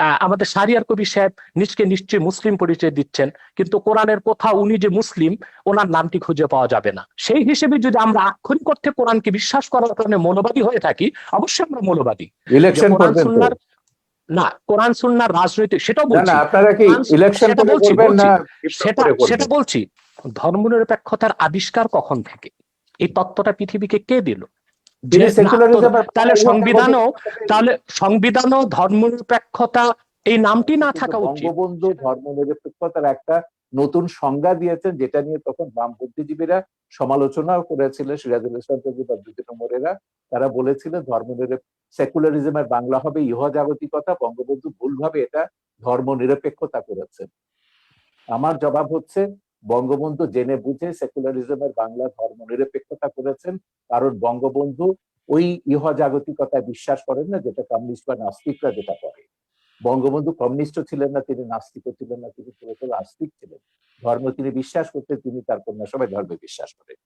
আমাদের সারিয়ার কবি সাহেব নিজকে নিশ্চয়ই মুসলিম পরিচয় দিচ্ছেন কিন্তু কোরআনের কোথাও উনি যে মুসলিম ওনার নামটি খুঁজে পাওয়া যাবে না। সেই হিসেবে যদি আমরা আক্ষরিক অর্থে কোরআনকে বিশ্বাস করার কারণে মনোবাদী হয়ে থাকি অবশ্যই আমরা মনোবাদী ইলেকশন না কোরআন সুন্নার রাজনৈতিক সেটাও আপনারা কি ইলেকশন বলছি। সেটা সেটা বলছি ধর্মনিরপেক্ষতার আবিষ্কার কখন থেকে? এই তত্ত্বটা পৃথিবীকে কে দিল? তাহলে সংবিধানও তাহলে সংবিধানও ধর্মনিরপেক্ষতা এই নামটি না থাকা উচিত। বঙ্গবন্ধু ধর্মনিরপেক্ষতার একটা নতুন সংজ্ঞা দিয়েছেন যেটা নিয়ে তখন বাম বুদ্ধিজীবীরা সমালোচনাও করেছিলেন সিরাজুল ইসলাম তৈরি বা দুদিন মোরেরা। তারা বলেছিলেন ধর্মনিরপেক্ষ সেকুলারিজমের বাংলা হবে ইহ জাগতিকতা বঙ্গবন্ধু ভুলভাবে এটা ধর্মনিরপেক্ষতা করেছেন। আমার জবাব হচ্ছে বঙ্গবন্ধু জেনে বুঝে সেকুলারিজমের বাংলা ধর্মনিরপেক্ষতা করেছেন। কারণ বঙ্গবন্ধু ওই ইহ জাগতিকতায় বিশ্বাস করেন না, যেটা কমিউনিস্ট বা নাস্তিকরা যেটা করে। বঙ্গবন্ধু কমিউনিস্টও ছিলেন না, তিনি নাস্তিকও ছিলেন না, তিনি পুরোপুরি আস্তিক ছিলেন। ধর্ম তিনি বিশ্বাস করতে তিনি তার কন্যা সবাই ধর্মে বিশ্বাস করেন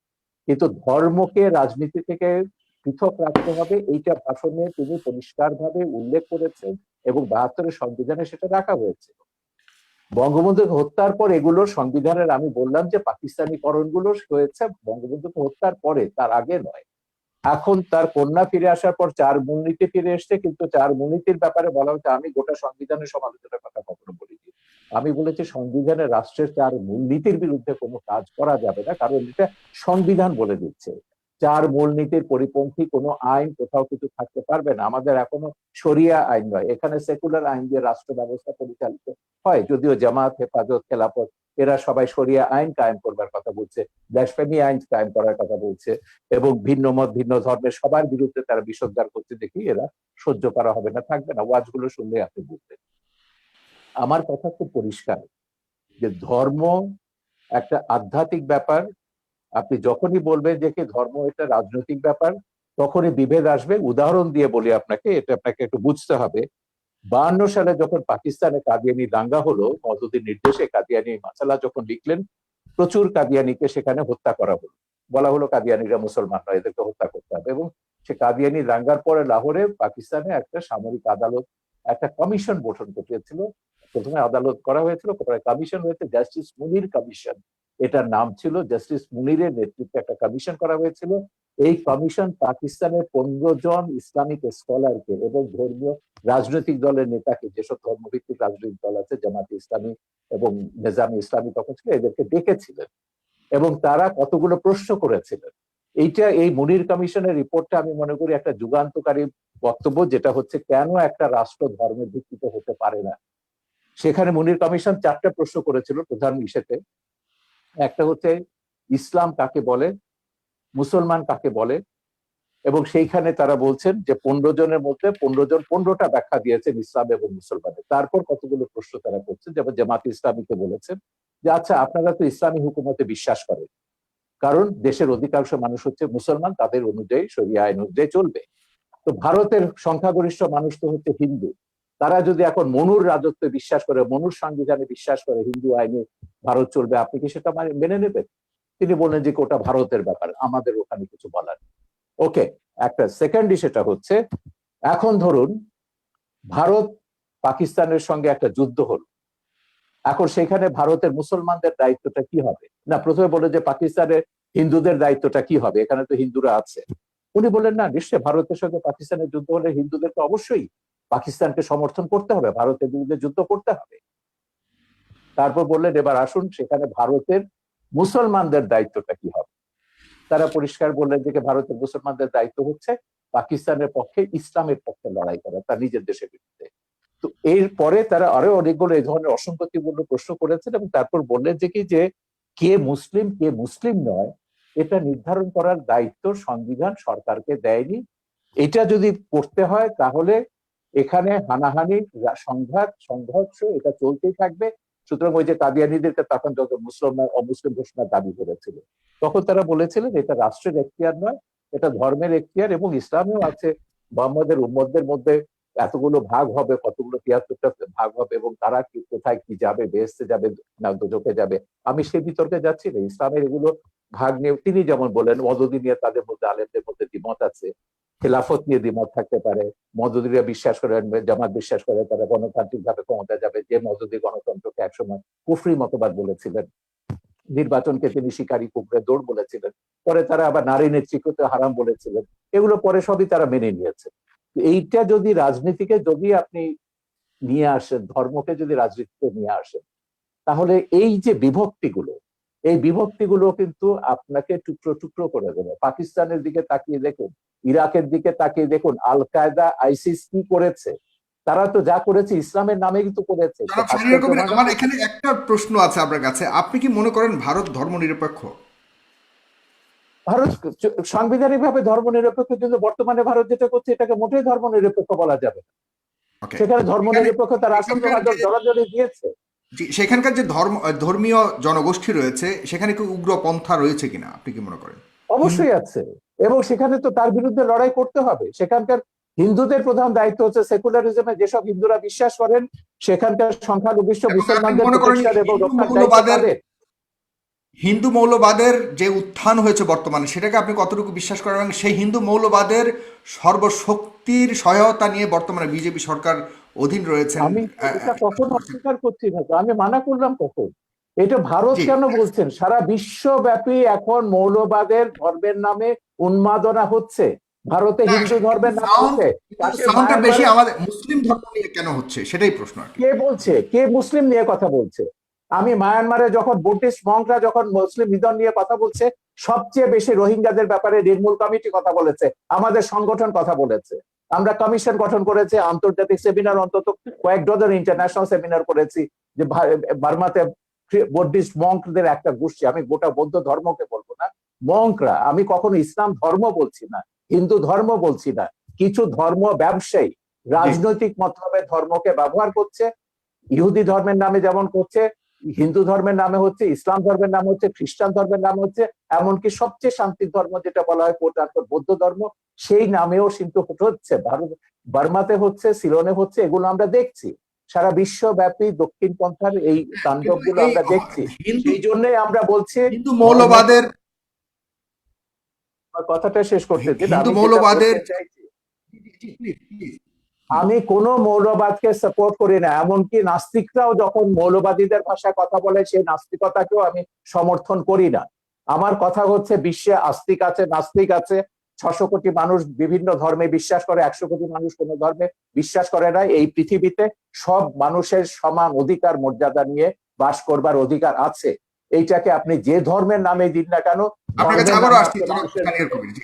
কিন্তু ধর্মকে রাজনীতি থেকে পৃথক রাখতে হবে, এইটা ভাষণে তিনি পরিষ্কারভাবে উল্লেখ করেছেন এবং বাহাত্তরের সংবিধানে সেটা রাখা হয়েছে। বঙ্গবন্ধুকে হত্যার পর এগুলো সংবিধানের আমি বললাম যে পাকিস্তানি করণগুলো হয়েছে, বঙ্গবন্ধুকে হত্যার পরে, তার আগে নয়। এখন তার কন্যা ফিরে আসার পর চার মূলনীতি ফিরে এসছে, কিন্তু চার মূলনীতির ব্যাপারে বলা হচ্ছে আমি গোটা সংবিধানের সমালোচনার কথা কখনো বলিনি। আমি বলেছি সংবিধানে রাষ্ট্রের চার মূলনীতির বিরুদ্ধে কোনো কাজ করা যাবে না, কারণ এটা সংবিধান বলে দিচ্ছে। চার মূলনীতির পরিপন্থী কোনো আইন কোথাও কিছু থাকতে পারবে না। আমাদের এখনও শরিয়া আইন নয়, এখানে সেকুলার আইন দিয়ে রাষ্ট্র ব্যবস্থা পরিচালিত হয়। যদিও জামাত, হেফাজত, খেলাফত, এরা সবাই শরিয়া আইন কায়েম করবার কথা বলছে দেশপ্রেমী আইন কায়েম করার কথা বলছে এবং ভিন্ন মত, ভিন্ন ধর্মের সবার বিরুদ্ধে তারা বিষোদ্গার করতে দেখি এরা সহ্য করা হবে না, থাকবে না। ওয়াজগুলো শুনলে আপনি বুঝবেন। আমার কথা খুব পরিষ্কার যে ধর্ম একটা আধ্যাত্মিক ব্যাপার আপনি যখনই বলবেন যে কি ধর্ম এটা রাজনৈতিক ব্যাপার, তখনই বিভেদ আসবে। উদাহরণ দিয়ে বলি আপনাকে, এটা আপনাকে একটু বুঝতে হবে। বাহান্ন সালে যখন পাকিস্তানে কাদিয়ানি দাঙ্গা হলো, মদুদির নির্দেশে কাদিয়ানি মাসালা যখন লিখলেন, প্রচুর কাদিয়ানিকে সেখানে হত্যা করা হলো। বলা হলো কাদিয়ানিরা মুসলমান নয়, এদেরকে হত্যা করতে হবে। এবং সে কাদিয়ানি দাঙ্গার পরে লাহোরে পাকিস্তানে একটা সামরিক আদালত, একটা কমিশন গঠন করেছিল। প্রথমে আদালত করা হয়েছিল পরে কমিশন হয়েছে, জাস্টিস মুনির কমিশন। এটার নাম ছিল জাস্টিস মুনিরের নেতৃত্বে একটা কমিশন করা হয়েছিল। এই কমিশন পাকিস্তানের পনেরো জন ইসলামিক স্কলারকে এবং ধর্মীয় রাজনৈতিক দলের নেতাকে, যেসব ধর্মভিত্তিক রাজনৈতিক দল আছে, জামাত ইসলামী এবং নিজামী ইসলামী তখন ছিল, এদেরকে ডেকেছিলেন এবং তারা কতগুলো প্রশ্ন করেছিলেন। এইটা, এই মুনির কমিশনের রিপোর্টটা আমি মনে করি একটা যুগান্তকারী বক্তব্য, যেটা হচ্ছে কেন একটা রাষ্ট্র ধর্মের ভিত্তিতে হতে পারে না। সেখানে মুনির কমিশন চারটা প্রশ্ন করেছিল প্রধান ইসেতে একটা হচ্ছে ইসলাম কাকে বলে, মুসলমান কাকে বলে, এবং সেইখানে তারা বলছেন যে পনেরো জনের মধ্যে পনেরো জন পনেরোটা ব্যাখ্যা দিয়েছেন ইসলাম এবং মুসলমানের তারপর কতগুলো প্রশ্ন তারা করছেন, যেমন জামাত ইসলামীকে বলেছেন যে আচ্ছা আপনারা তো ইসলামী হুকুমতে বিশ্বাস করেন, কারণ দেশের অধিকাংশ মানুষ হচ্ছে মুসলমান, তাদের অনুযায়ী সরিয়া আইন অনুযায়ী চলবে। তো ভারতের সংখ্যাগরিষ্ঠ মানুষ তো হচ্ছে হিন্দু। তারা যদি এখন মনুর রাজত্বে বিশ্বাস করে, মনুর সংবিধানে বিশ্বাস করে হিন্দু আইনে ভারত চলবে, আপনি কি সেটা মানে- নেবেন? তিনি বললেন যে ওটা ভারতের ব্যাপার, আমাদের ওখানে কিছু বলার ওকে, একটা সেকেন্ড সেটা হচ্ছে, এখন ধরুন ভারত পাকিস্তানের সঙ্গে একটা যুদ্ধ হলো। এখন সেখানে ভারতের মুসলমানদের দায়িত্বটা কি হবে? না, প্রথমে বলে যে পাকিস্তানের হিন্দুদের দায়িত্বটা কি হবে? এখানে তো হিন্দুরা আছে। উনি বললেন, না নিশ্চয় ভারতের সঙ্গে পাকিস্তানের যুদ্ধ হলে হিন্দুদের তো অবশ্যই পাকিস্তানকে সমর্থন করতে হবে, ভারতের বিরুদ্ধে যুদ্ধ করতে হবে। তারপর বললেন, এবার আসুন, সেখানে ভারতের মুসলমানদের দায়িত্বটা কি হবে? তারা পরিষ্কার বললেন যে ভারতের মুসলমানদের দায়িত্ব হচ্ছে পাকিস্তানের পক্ষে, ইসলামের পক্ষে লড়াই করা তার নিজের দেশের বিরুদ্ধে। তো এর পরে তারা আরও অনেকগুলো এই ধরনের অসংগতিপূর্ণ প্রশ্ন করেছেন এবং তারপর বললেন যে, কি যে কে মুসলিম কে মুসলিম নয়, এটা নির্ধারণ করার দায়িত্ব সংবিধান সরকারকে দেয়নি। এটা যদি করতে হয়, তাহলে এখানে হানাহানি, সংঘাত, সংঘর্ষ, এটা চলতেই থাকবে। সুতরাং ওই যে কাদিয়ানিদেরকে তখন যত মুসলমান অমুসলিম ঘোষণার দাবি করেছিল। তখন তারা বলেছিলেন, এটা রাষ্ট্রের এখতিয়ার নয়, এটা ধর্মের এখতিয়ার এবং ইসলামেও আছে। মোহাম্মদের উম্মদের মধ্যে এতগুলো ভাগ হবে, কতগুলো তিয়াত্তরটা ভাগ হবে এবং তারা কি, কোথায় কি যাবে বেহেস্তে যাবে না দোজকে যাবে, আমি সে বিতর্কে যাচ্ছি না। ইসলামের এগুলো ভাগ নিয়ে তিনি যেমন বলেন অদদি নিয়ে তাদের মধ্যে, আলেমদের মধ্যে দ্বিমত আছে, খেলাফত নিয়ে দ্বিমত থাকতে পারে, মদদিরা বিশ্বাস করেন, জামাত বিশ্বাস করে, তারা গণতান্ত্রিক ভাবে ক্ষমতা যাবে, যে মদদি গণতন্ত্রকে একসময় কুফরি মতবাদ বলেছিলেন। নির্বাচনকে তিনি শিকারী কুকুরে দৌড় বলেছিলেন। পরে তারা আবার নারী নেতৃত্বকে হারাম বলেছিলেন। এগুলো পরে সবই তারা মেনে নিয়েছে। এইটা যদি রাজনীতিকে যদি আপনি নিয়ে আসেন, ধর্মকে যদি রাজনীতিতে নিয়ে আসেন, তাহলে এই যে বিভক্তিগুলো, এই বিভক্তিগুলো কিন্তু আপনাকে টুকরো টুকরো করে দেবে। পাকিস্তানের দিকে তাকিয়ে দেখুন, ইরাকের দিকে তাকিয়ে দেখুন আল কায়দা আইসিস কি করেছে? তারা তো যা করেছে, ইসলামের নামে কিন্তু করেছে। আমার এখানে একটা প্রশ্ন আছে আপনার কাছে। আপনি কি মনে করেন ভারত ধর্মনিরপেক্ষ? ভারত সাংবিধানিক ভাবে ধর্ম নিরপেক্ষ কিন্তু বর্তমানে ভারত যেটা করছে এটাকে মোটেই ধর্ম নিরপেক্ষ বলা যাবে না। সেখানে ধর্ম এখানে- নিরপেক্ষতা রাষ্ট্রীয় এখানকার যে- জড়াজড়ি দিয়েছে। সেখানকার যে ধর্ম ধর্মীয় জনগোষ্ঠী রয়েছে সেখানে কি উগ্র পন্থা রয়েছে কিনা আপনি কি মনে করেন? অবশ্যই আছে। এবং সেখানে তো তার বিরুদ্ধে লড়াই করতে হবে। সেখানকার হিন্দুদের প্রধান দায়িত্ব হচ্ছে সেকুলারিজমে যেসব হিন্দুরা বিশ্বাস করেন সেখানকার আপনি মুসলমানদের মনে এবং হিন্দু মৌলবাদের- যে উত্থান হয়েছে বর্তমানে সেটাকে আপনি কতটুকু বিশ্বাস করেন এবং সেই হিন্দু মৌলবাদের সর্বশক্তির সহায়তা নিয়ে বর্তমানে বিজেপি সরকার অধীন রয়েছে আমি কখন অস্বীকার করছি আমি মানা করলাম কখন? এটা ভারত কেন বলছেন? সারা বিশ্বব্যাপী এখন মৌলবাদের ধর্মের নামে উন্মাদনা হচ্ছে। ভারতে হিন্দু ধর্মের নাম হচ্ছে। বেশি আমাদের মুসলিম ধর্ম নিয়ে কেন হচ্ছে? সেটাই প্রশ্ন কে বলছে? কে মুসলিম নিয়ে কথা বলছে? আমি মায়ানমারে যখন বুদ্ধিস্ট মংরা যখন মুসলিম নিধন নিয়ে কথা বলছে সবচেয়ে বেশি রোহিঙ্গাদের ব্যাপারে নির্মূল কমিটি কথা বলেছে আমাদের সংগঠন কথা বলেছে। আমরা কমিশন গঠন করেছি আন্তর্জাতিক সেমিনার অন্তত কয়েক ডজন ইন্টারন্যাশনাল সেমিনার করেছি যে বার্মাতে বুদ্ধিস্ট মঙ্কদের একটা গোষ্ঠী আমি গোটা বৌদ্ধ ধর্মকে বলব না মঙ্করা আমি কখনো ইসলাম ধর্ম বলছি না হিন্দু ধর্ম বলছি না কিছু ধর্ম ব্যবসায়ী রাজনৈতিক মতলবে ধর্মকে ব্যবহার করছে ইহুদি ধর্মের নামে যেমন করছে হিন্দু ধর্মের নামে হচ্ছে ইসলাম ধর্মের নাম হচ্ছে খ্রিস্টান ধর্মের নাম হচ্ছে এমনকি সবচেয়ে শান্তির ধর্ম যেটা বলা হয় কোট বৌদ্ধ ধর্ম সেই নামেও কিন্তু হচ্ছে ভারত বার্মাতে হচ্ছে সিলনে হচ্ছে এগুলো আমরা দেখছি। সারা বিশ্বব্যাপী দক্ষিণ পন্থার এই তাণ্ডবগুলো আমরা দেখছি। সেই জন্যই আমরা বলছি হিন্দু মৌলবাদের কথাটা শেষ করতে হিন্দু মৌলবাদের- চাইছি, আমি কোনো মৌলবাদকে সাপোর্ট করি না এমনকি নাস্তিকরাও যখন মৌলবাদীদের ভাষায় কথা বলে সেই নাস্তিকতাকেও আমি সমর্থন করি না। আমার কথা হচ্ছে বিশ্বে আস্তিক আছে নাস্তিক আছে ছশো কোটি মানুষ বিভিন্ন ধর্মে বিশ্বাস করে একশো কোটি মানুষ কোন ধর্মে বিশ্বাস করে না। এই পৃথিবীতে সব মানুষের সমান অধিকার মর্যাদা নিয়ে বাস করবার অধিকার আছে। এইটাকে আপনি যে ধর্মের নামে দিন না কেন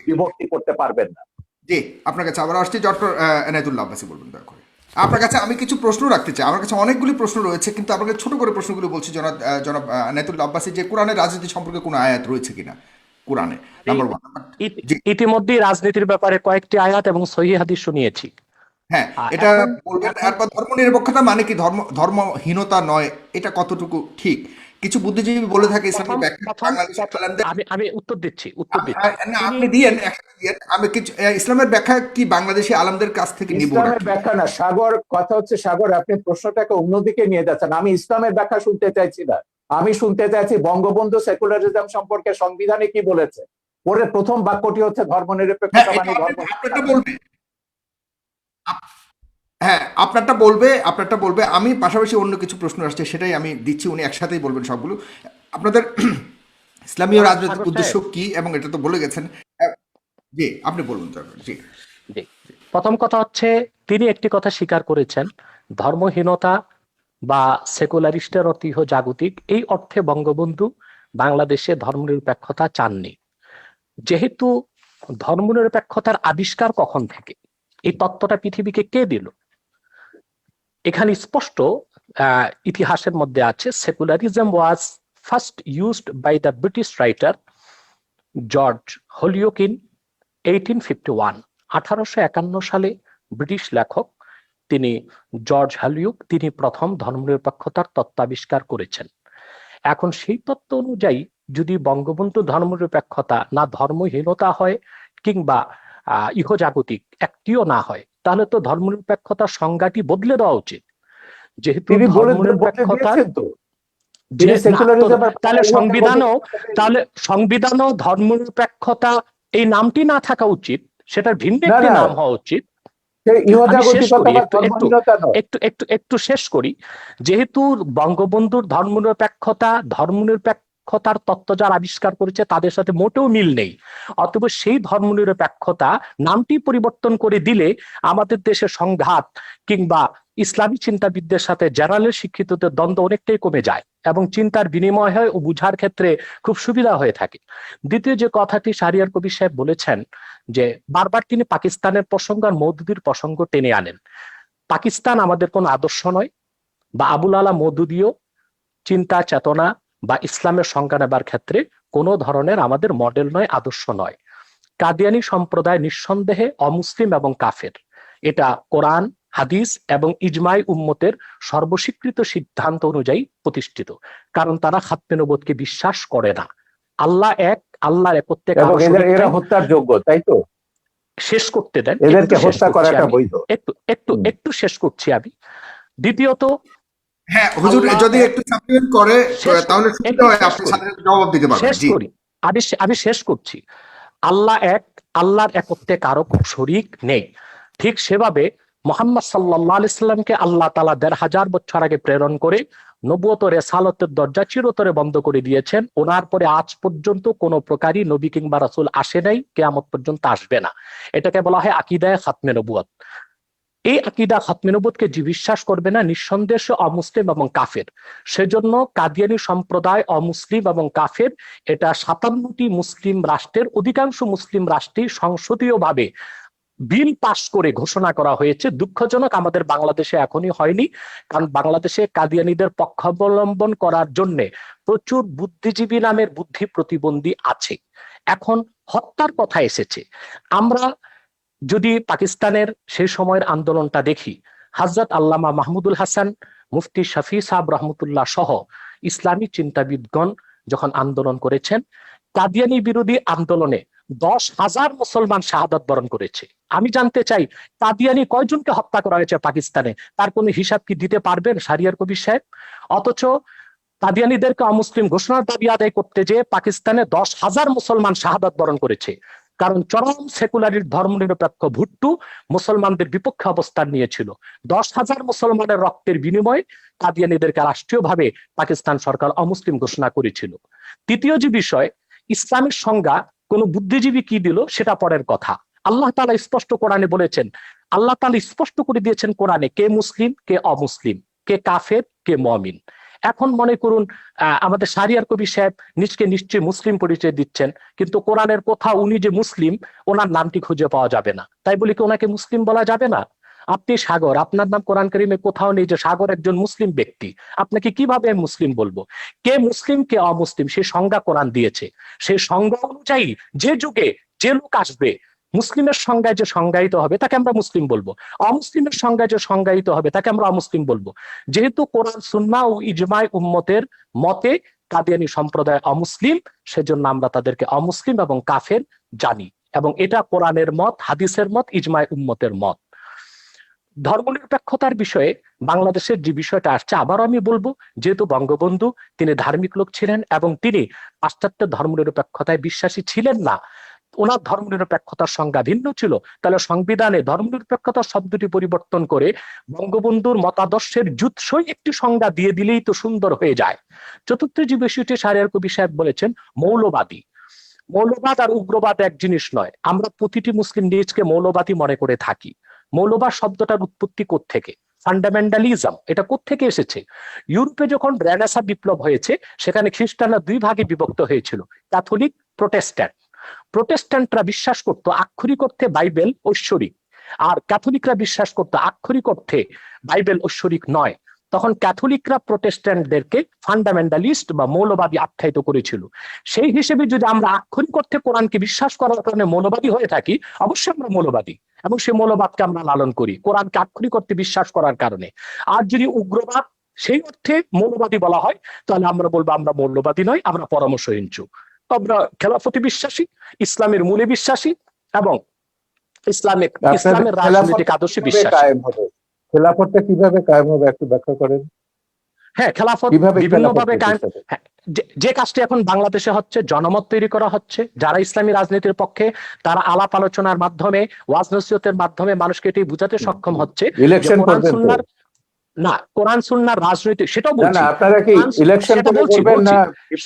বিভক্তি করতে পারবেন না। জি আপনার কাছে আবার আসছি ডক্টর এনায়তুল্লাহ আব্বাসী বলবেন দয়া করে। আপনার কাছে আমি কিছু প্রশ্ন রাখতে চাই। আমার কাছে অনেকগুলি প্রশ্ন রয়েছে কিন্তু আপনাকে ছোট করে প্রশ্নগুলো বলছি জনাব জনাব এনায়তুল্লাহ আব্বাসী যে কোরআনের রাজনীতি সম্পর্কে কোনো আয়াত রয়েছে কিনা? কোরআনে নাম্বার ওয়ান ইতি- ইতিমধ্যেই রাজনীতির ব্যাপারে কয়েকটি আয়াত এবং সহি হাদিস শুনিয়েছি। হ্যাঁ এটা বলবেন তারপর ধর্ম নিরপেক্ষতা মানে কি? ধর্ম ধর্মহীনতা নয় এটা কতটুকু ঠিক? কিছু বুদ্ধিজীবী বলে থাকে ইসলামের ব্যাখ্যা আমি আমি উত্তর দিচ্ছি উত্তর দিচ্ছি। না আপনি দিয়েন আমি কিছু ইসলামের ব্যাখ্যা কি বাংলাদেশি আলমদের কাছ থেকে নিব ইসলামের ব্যাখ্যা না সাগর কথা হচ্ছে সাগর আপনি প্রশ্নটাকে অন্যদিকে নিয়ে যাচ্ছেন। আমি ইসলামের ব্যাখ্যা শুনতে চাইছি না। আমি শুনতে চাইছি বঙ্গবন্ধু সেকুলারিজম সম্পর্কে সংবিধানে কি বলেছে? পরে প্রথম বাক্যটি হচ্ছে ধর্ম হ্যাঁ মানে ধর্ম বলবে হ্যাঁ আপনারটা বলবে আপনারটা বলবে। আমি পাশাপাশি অন্য কিছু প্রশ্ন আসছে সেটাই আমি দিচ্ছি উনি একসাথেই বলবেন সবগুলো। আপনাদের ইসলামীয় রাজনৈতিক উদ্দেশ্য কি? এবং এটা তো বলে গেছেন। জি আপনি বলুন জি। জি। প্রথম কথা হচ্ছে তিনি একটি কথা স্বীকার করেছেন ধর্মহীনতা বা সেকুলারিস্টের অতিহ জাগতিক এই অর্থে বঙ্গবন্ধু বাংলাদেশে ধর্মনিরপেক্ষতা চাননি। যেহেতু ধর্মনিরপেক্ষতার আবিষ্কার কখন থেকে? এই তত্ত্বটা পৃথিবীকে কে দিল? এখানে স্পষ্ট ইতিহাসের মধ্যে আছে secularism was first used by the British writer George Holyoake eighteen fifty one আঠারোশো একান্ন সালে ব্রিটিশ লেখক তিনি জর্জ হালিউক তিনি প্রথম ধর্মনিরপেক্ষতার তত্ত্বাবিষ্কার করেছেন। এখন সেই তত্ত্ব অনুযায়ী যদি বঙ্গবন্ধু ধর্মনিরপেক্ষতা না ধর্মহীনতা হয় কিংবা ইহজাগতিক একটিও না হয় তাহলে তো ধর্মনিরপেক্ষতার সংজ্ঞাটি বদলে দেওয়া উচিত। যেহেতু তাহলে সংবিধানও তাহলে সংবিধানও ধর্মনিরপেক্ষতা এই নামটি না থাকা উচিত সেটার ভিন্ন একটি নাম হওয়া উচিত। একটু- একটু- একটু শেষ করি। যেহেতু বঙ্গবন্ধুর ধর্মনিরপেক্ষতা ধর্মনিরপেক্ষতার তত্ত্ব যারা আবিষ্কার করেছে, তাদের সাথে মোটেও মিল নেই। অতএব সেই ধর্মনিরপেক্ষতা নামটি পরিবর্তন করে দিলে আমাদের দেশে সংঘাত কিংবা ইসলামী চিন্তাবিদদের সাথে জেনারেল শিক্ষিতদের দ্বন্দ্ব অনেকটাই কমে যায় এবং চিন্তার বিনিময় হয় ও বুঝার ক্ষেত্রে খুব সুবিধা হয়ে থাকে। দ্বিতীয় যে কথাটি শারিয়ার কবি সাহেব বলেছেন যে, বারবার তিনি পাকিস্তানের প্রসঙ্গ আর মৌদুদির প্রসঙ্গ টেনে আনেন। পাকিস্তান আমাদের কোনো আদর্শ নয় বা আবুল আলা মৌদুদীয় চিন্তা, চেতনা বা ইসলামের সংজ্ঞা নেবার ক্ষেত্রে কোনো ধরনের আমাদের মডেল নয় আদর্শ নয়। কাদিয়ানি সম্প্রদায় নিঃসন্দেহে অমুসলিম এবং কাফের। এটা কোরআন হাদিস এবং ইজমাই উম্মতের সর্বস্বীকৃত সিদ্ধান্ত অনুযায়ী প্রতিষ্ঠিত। কারণ তারা খাতমে নবতকে বিশ্বাস করে না। আল্লাহ এক আল্লাহর একত্রে এরা হত্যার যোগ্য তাই তো? শেষ করতে দেন। একটু একটু একটু শেষ করছি আমি। দ্বিতীয়ত হ্যাঁ হুজুর যদি একটু সাপ্লিমেন্ট করে তাহলে সুবিধা হয় আপনি সাথে সাথে জবাব দিতে পারবেন শেষ করি। আমি আমি শেষ করছি। আল্লাহ এক আল্লাহর কারও শরিক নেই। ঠিক সেভাবে মোহাম্মদ সাল্লাহ আল্লাহ তালা দেড় হাজার বছর আগে প্রেরণ করে নবুয়ত রেসালতের দরজা চিরতরে বন্ধ করে দিয়েছেন। ওনার পরে আজ পর্যন্ত কোনো প্রকারই নবী কিংবা রাসুল আসে নাই কেয়ামত পর্যন্ত আসবে না। এটাকে বলা হয় আকিদায় খাতমে নবুয়ত। এই আকিদা খাতমে নবুয়তকে যে বিশ্বাস করবে না, নিঃসন্দেহে অমুসলিম এবং কাফের। সেজন্য কাদিয়ানি সম্প্রদায় অমুসলিম এবং কাফের, এটা সাতান্নটি মুসলিম রাষ্ট্রের, অধিকাংশ মুসলিম রাষ্ট্রে সংসদীয়ভাবে বিল পাশ করে ঘোষণা করা হয়েছে। দুঃখজনক আমাদের বাংলাদেশে এখনই হয়নি, কারণ বাংলাদেশে কাদিয়ানিদের পক্ষাবলম্বন করার জন্য প্রচুর বুদ্ধিজীবী নামের বুদ্ধি প্রতিবন্ধী আছে। এখন হত্যার কথা এসেছে। আমরা যদি পাকিস্তানের সেই সময়ের আন্দোলনটা দেখি হজরত আল্লামা মাহমুদুল হাসান, মুফতি শফি সাহেব রহমতুল্লাহ সহ ইসলামী চিন্তাবিদগণ যখন আন্দোলন করেছেন, কাদিয়ানি বিরোধী আন্দোলনে দশ হাজার মুসলমান শাহাদাত বরণ করেছে। আমি জানতে চাই, কাদিয়ানি কয়জনকে হত্যা করা হয়েছে পাকিস্তানে? তার কোনো হিসাব কি দিতে পারবেন সারিয়ার কবির সাহেব? অথচ কাদিয়ানিদেরকে অমুসলিম ঘোষণার দাবি আদায় করতে যে পাকিস্তানে দশ হাজার মুসলমান শাহাদাত বরণ করেছে। কারণ চরম সেকুলারির ধর্মনিরপেক্ষ ভুট্টু মুসলমানদের বিপক্ষে অবস্থান নিয়েছিল। দশ হাজার মুসলমানের রক্তের বিনিময়ে কাদিয়ানিদেরকে রাষ্ট্রীয়ভাবে পাকিস্তান সরকার অমুসলিম ঘোষণা করেছিল। তৃতীয় যে বিষয়, ইসলামের সংজ্ঞা কোন বুদ্ধিজীবী কি দিল সেটা পরের কথা। আল্লাহ তালা স্পষ্ট কোরআনে বলেছেন, আল্লাহ তালা স্পষ্ট করে দিয়েছেন কোরআনে কে মুসলিম, কে অমুসলিম, কে কাফের, কে মমিন। এখন মনে করুন আমাদের সারিয়ার কবি সাহেব নিজকে নিশ্চয়ই মুসলিম পরিচয় দিচ্ছেন, কিন্তু কোরআনের কোথাও উনি যে মুসলিম, ওনার নামটি খুঁজে পাওয়া যাবে না। তাই বলি কি ওনাকে মুসলিম বলা যাবে না? আপনি সাগর, আপনার নাম কোরআন করিমে কোথাও নেই যে সাগর একজন মুসলিম ব্যক্তি। আপনাকে কীভাবে মুসলিম বলব? কে মুসলিম, কে অমুসলিম? সে সংজ্ঞা কোরআন দিয়েছে। সে সংজ্ঞা অনুযায়ী যে যুগে যে লোক আসবে মুসলিমের সংজ্ঞায় যে সংজ্ঞায়িত হবে, তাকে আমরা মুসলিম বলব। অমুসলিমের সংজ্ঞায় যে সংজ্ঞায়িত হবে, তাকে আমরা অমুসলিম বলব। যেহেতু কোরআন, সুন্না ও ইজমাই উম্মতের মতে কাদিয়ানি সম্প্রদায় অমুসলিম, সেজন্য আমরা তাদেরকে অমুসলিম এবং কাফের জানি এবং এটা কোরআনের মত, হাদিসের মত, ইজমাই উম্মতের মত। ধর্মনিরপেক্ষতার বিষয়ে বাংলাদেশের যে বিষয়টা আসছে, আবারও আমি বলব, যেহেতু বঙ্গবন্ধু, তিনি ধার্মিক লোক ছিলেন এবং তিনি পাশ্চাত্য ধর্মনিরপেক্ষতায় বিশ্বাসী ছিলেন না ওনার ধর্মনিরপেক্ষতার সংজ্ঞা ভিন্ন ছিল। তাহলে সংবিধানে ধর্মনিরপেক্ষতা শব্দটি পরিবর্তন করে বঙ্গবন্ধুর মতাদর্শের জুৎসই একটি সংজ্ঞা দিয়ে দিলেই তো সুন্দর হয়ে যায়। চতুর্থ যে বিষয়টি সারিয়ার কবি সাহেব বলেছেন, মৌলবাদী। মৌলবাদ আর উগ্রবাদ এক জিনিস নয়। আমরা প্রতিটি মুসলিম নিজকে মৌলবাদী মনে করে থাকি। মৌলবাদ শব্দটার উৎপত্তি থেকে ফান্ডামেন্টালিজম। এটা থেকে এসেছে? ইউরোপে যখন রেনেসা বিপ্লব হয়েছে, সেখানে খ্রিস্টানরা দুই ভাগে বিভক্ত হয়েছিল। Catholic, Protestant. প্রোটেস্ট্যান্টরা বিশ্বাস করত আক্ষরিক অর্থে বাইবেল ঐশ্বরিক। আর ক্যাথলিকরা বিশ্বাস করত আক্ষরিক অর্থে বাইবেল ঐশ্বরিক নয়। তখন ক্যাথলিকরা প্রোটেস্ট্যান্টদেরকে ফান্ডামেন্টালিস্ট বা মৌলবাদী আখ্যায়িত করেছিল। সেই হিসেবে যদি আমরা আক্ষরিক অর্থে কোরআনকে বিশ্বাস করার কারণে মৌলবাদী হয়ে থাকি, অবশ্যই আমরা মৌলবাদী। এবং সেই মৌলবাদকে আমরা লালন করি, কোরআনকে আক্ষরিক অর্থে বিশ্বাস করার কারণে। আর যদি উগ্রবাদ, সেই অর্থে মৌলবাদী বলা হয়, তাহলে আমরা বলব আমরা মৌলবাদী নয় আমরা পরামর্শহীনচু আমরা খেলাফতি বিশ্বাসী ইসলামের মূলে বিশ্বাসী এবং ইসলামিক ইসলামের রাজনৈতিক আদর্শে বিশ্বাসী। খেলাফতটা কীভাবে কায়েম হবে একটু ব্যাখ্যা করেন। হ্যাঁ খেলাফত কীভাবে বিভিন্ন ভাবে কায়েম প্রতিষ্ঠা হবে? হ্যাঁ, যে- কাজটি এখন বাংলাদেশে হচ্ছে জনমত তৈরি করা হচ্ছে। যারা ইসলামী রাজনীতির পক্ষে তারা আলাপ আলোচনার মাধ্যমে ওয়াজ নসিহতের মাধ্যমে মানুষকে এটি বুঝাতে সক্ষম হচ্ছে ইলেকশন না কোরআন সুন্নার রাজনৈতিক সেটাও বলছি। আপনারা কি ইলেকশন সেটা বলছি।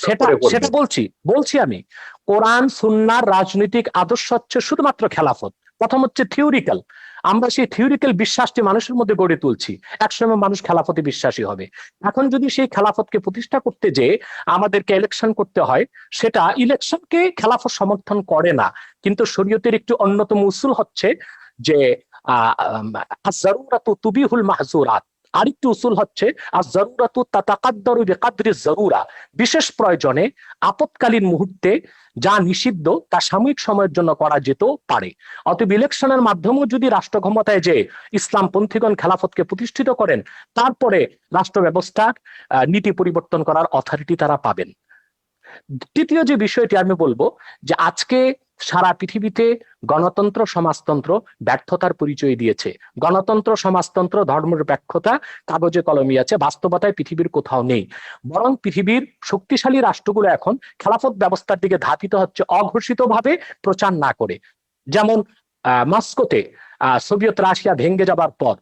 সেটা সেটা বলছি বলছি আমি। কোরআন সুন্নার রাজনৈতিক আদর্শ হচ্ছে শুধুমাত্র খেলাফত। প্রথম হচ্ছে থিওরিক্যাল আমরা সেই থিওরিক্যাল বিশ্বাসটি মানুষের মধ্যে গড়ে তুলছি। একসময় মানুষ খেলাফতে বিশ্বাসী হবে। এখন যদি সেই খেলাফতকে প্রতিষ্ঠা করতে যে আমাদেরকে ইলেকশন করতে হয় সেটা ইলেকশনকে খেলাফত সমর্থন করে না। কিন্তু শরীয়তের একটি অন্যতম উসুল হচ্ছে যে জরুরাতু তুবিহুল মাহজুরাত। আরেকটি উসুল হচ্ছে আর জরুরাতু তাতাকাদ্দারু বিকাদরি জরুরা। বিশেষ প্রয়োজনে আপৎকালীন মুহূর্তে যা নিষিদ্ধ তা সাময়িক সময়ের জন্য করা যেত পারে। অতএব ইলেকশনের মাধ্যমেও যদি রাষ্ট্র ক্ষমতায় যে ইসলাম পন্থীগণ খেলাফতকে প্রতিষ্ঠিত করেন, তারপরে রাষ্ট্র ব্যবস্থার নীতি পরিবর্তন করার অথরিটি তারা পাবেন। তৃতীয় যে বিষয়টি আমি বলব, যে আজকে সারা পৃথিবীতে গণতন্ত্র সমাজতন্ত্র ব্যর্থতার পরিচয় দিয়েছে। গণতন্ত্র সমাজতন্ত্র ধর্মনিরপেক্ষতা কাগজে কলমে আছে বাস্তবতায় পৃথিবীর কোথাও নেই। বরং পৃথিবীর শক্তিশালী রাষ্ট্রগুলো এখন খেলাফত ব্যবস্থার দিকে ধাপিত হচ্ছে অঘোষিতভাবে প্রচার না করে। যেমন আহ, মস্কোতে সোভিয়েত রাশিয়া ভেঙ্গে যাবার পর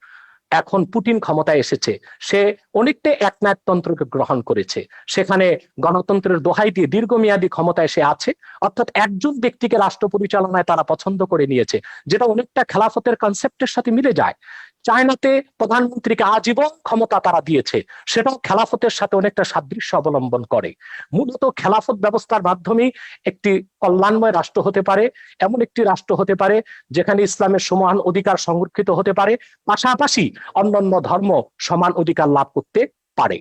এখন পুটিন ক্ষমতায় এসেছে। সে অনেকটা একনায়কতন্ত্রকে গ্রহণ করেছে। সেখানে গণতন্ত্রের দোহাই দিয়ে দীর্ঘমেয়াদী ক্ষমতায় সে আছে। অর্থাৎ একজন ব্যক্তিকে রাষ্ট্র পরিচালনায় তারা পছন্দ করে নিয়েছে, যেটা অনেকটা খেলাফতের কনসেপ্টের সাথে মিলে যায়। চায়নাতে প্রধানমন্ত্রীকে আজীবন ক্ষমতা তারা দিয়েছে। সেটাও খেলাফতের সাথে অনেকটা সাদৃশ্য অবলম্বন করে। মূলত খেলাফত ব্যবস্থার মাধ্যমে একটি কল্যাণময় রাষ্ট্র হতে পারে, এমন একটি রাষ্ট্র হতে পারে, যেখানে ইসলামের সমান অধিকার সংরক্ষিত হতে পারে, পাশাপাশি অন্যান্য ধর্ম সমান অধিকার লাভ করতে পারে।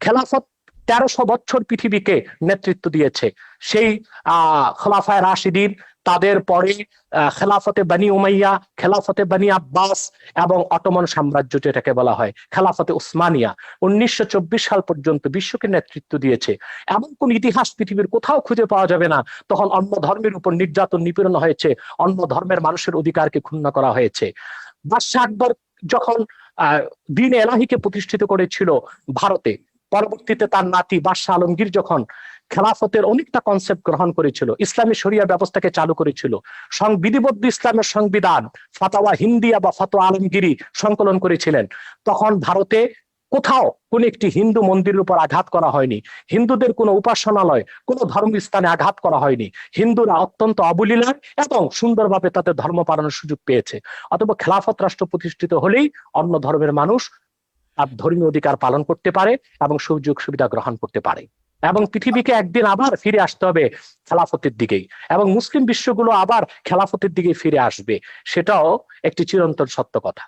খেলাফত তেরোশো বছর পৃথিবীকে নেতৃত্ব দিয়েছে। সেই আহ খোলাফায় রাশিদিন, তাদের পরে খেলাফতে বানি উমাইয়া, খেলাফতে বানি আব্বাস এবং অটোমন সাম্রাজ্য যেটাকে বলা হয়, খেলাফতে উসমানিয়া। উনিশশো চব্বিশ সাল পর্যন্ত বিশ্বকে নেতৃত্ব দিয়েছে। এমন কোন ইতিহাস পৃথিবীর কোথাও খুঁজে পাওয়া যাবে না। তখন অন্য ধর্মের উপর নির্যাতন নিপীড়ন হয়েছে, অন্য ধর্মের মানুষের অধিকারকে ক্ষুণ্ণ করা হয়েছে। বাদশাহ আকবর যখন আহ দিন এলাহিকে প্রতিষ্ঠিত করেছিল ভারতে পরবর্তীতে তার নাতি বাদশাহ আলমগীর যখন খেলাফতের অনেকটা কনসেপ্ট গ্রহণ করেছিল, ইসলামী শরিয়া ব্যবস্থাকে চালু করেছিল সং- বিধিবদ্ধ ইসলামের সংবিধান ফাতাওয়া হিন্দিয়া বা ফাতোয়া আলমগিরি সংকলন করেছিলেন, তখন ভারতে কোথাও কোন একটি হিন্দু মন্দিরের উপর আঘাত করা হয়নি, হিন্দুদের কোনো উপাসনালয়, কোনো ধর্মস্থানে আঘাত করা হয়নি, হিন্দুরা অত্যন্ত অবলীলায় এবং সুন্দরভাবে তাদের ধর্ম পালনের সুযোগ পেয়েছে, অথবা খেলাফত রাষ্ট্র প্রতিষ্ঠিত হলেই অন্য ধর্মের মানুষ তার ধর্মীয় অধিকার পালন করতে পারে এবং সুযোগ সুবিধা গ্রহণ করতে পারে। এবং পৃথিবীকে একদিন আবার ফিরে আসতে হবে খেলাফতের দিকেই। এবং মুসলিম বিশ্বগুলো আবার খেলাফতের দিকে ফিরে আসবে, সেটাও একটি চিরন্তন সত্য কথা।